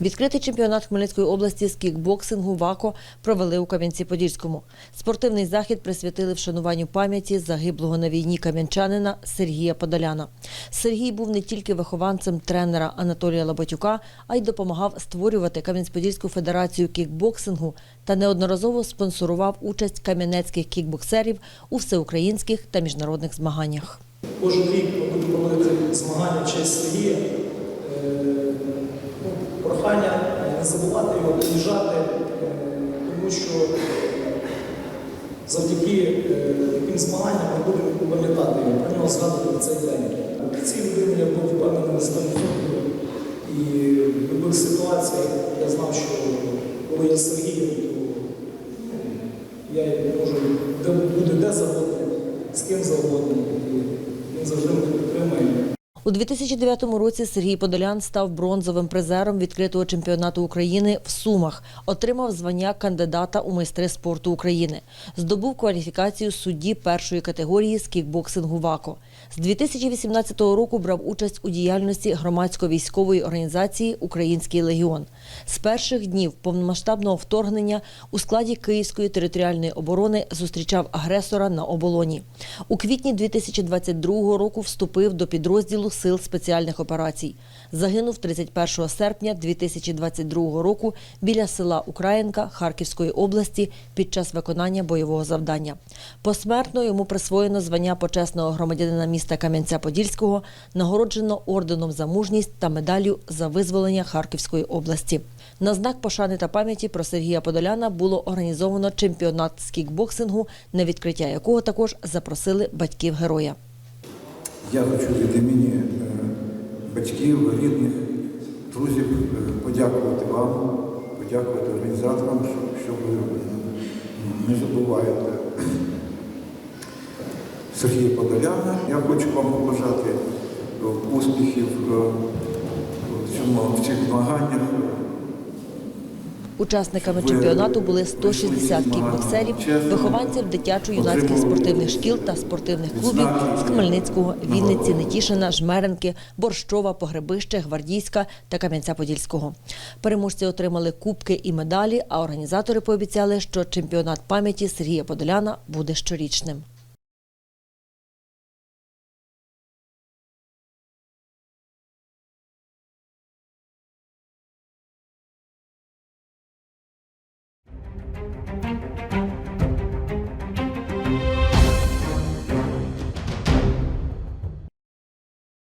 Відкритий чемпіонат Хмельницької області з кікбоксингу ВАКО провели у Кам'янці-Подільському. Спортивний захід присвятили вшануванню пам'яті загиблого на війні кам'янчанина Сергія Подоляна. Сергій був не тільки вихованцем тренера Анатолія Лоботюка, а й допомагав створювати Кам'янець-Подільську федерацію кікбоксингу та неодноразово спонсорував участь кам'янецьких кікбоксерів у всеукраїнських та міжнародних змаганнях. Кожен рік ми будемо проводити змагання в честь Сергія. Забувати його приїжджати, е, тому що завдяки е, таким змаганням ми будемо пам'ятати його, про нього згадувати цей день. В цій людині я був впевнений на 100%. І в будь-яких ситуаціях я знав, що коли я з то ну, я можу де буде де завгодно, з ким завгодно. І він завжди мене. У 2009 році Сергій Подолян став бронзовим призером відкритого чемпіонату України в Сумах, отримав звання кандидата у майстри спорту України, здобув кваліфікацію судді першої категорії з кікбоксингу ВАКО. З 2018 року брав участь у діяльності громадсько-військової організації Український легіон. З перших днів повномасштабного вторгнення у складі Київської територіальної оборони зустрічав агресора на оболоні. У квітні 2022 року вступив до підрозділу Сил спеціальних операцій. Загинув 31 серпня 2022 року біля села Українка Харківської області під час виконання бойового завдання. Посмертно йому присвоєно звання почесного громадянина міста Кам'янця-Подільського, нагороджено орденом за мужність та медаллю за визволення Харківської області. На знак пошани та пам'яті про Сергія Подоляна було організовано чемпіонат з кікбоксингу, на відкриття якого також запросили батьків героя. Я хочу від імені е, батьків, рідних, друзів е, подякувати вам, подякувати організаторам, що, ви не забуваєте Сергія Подоляна. Я хочу вам побажати е, успіхів в цих змаганнях. Учасниками чемпіонату були 160 кікбоксерів, вихованців дитячо-юнацьких спортивних шкіл та спортивних клубів з Хмельницького, Вінниці, Нетішина, Жмеренки, Борщова, Погребище, Гвардійська та Кам'янця-Подільського. Переможці отримали кубки і медалі, а організатори пообіцяли, що чемпіонат пам'яті Сергія Подоляна буде щорічним.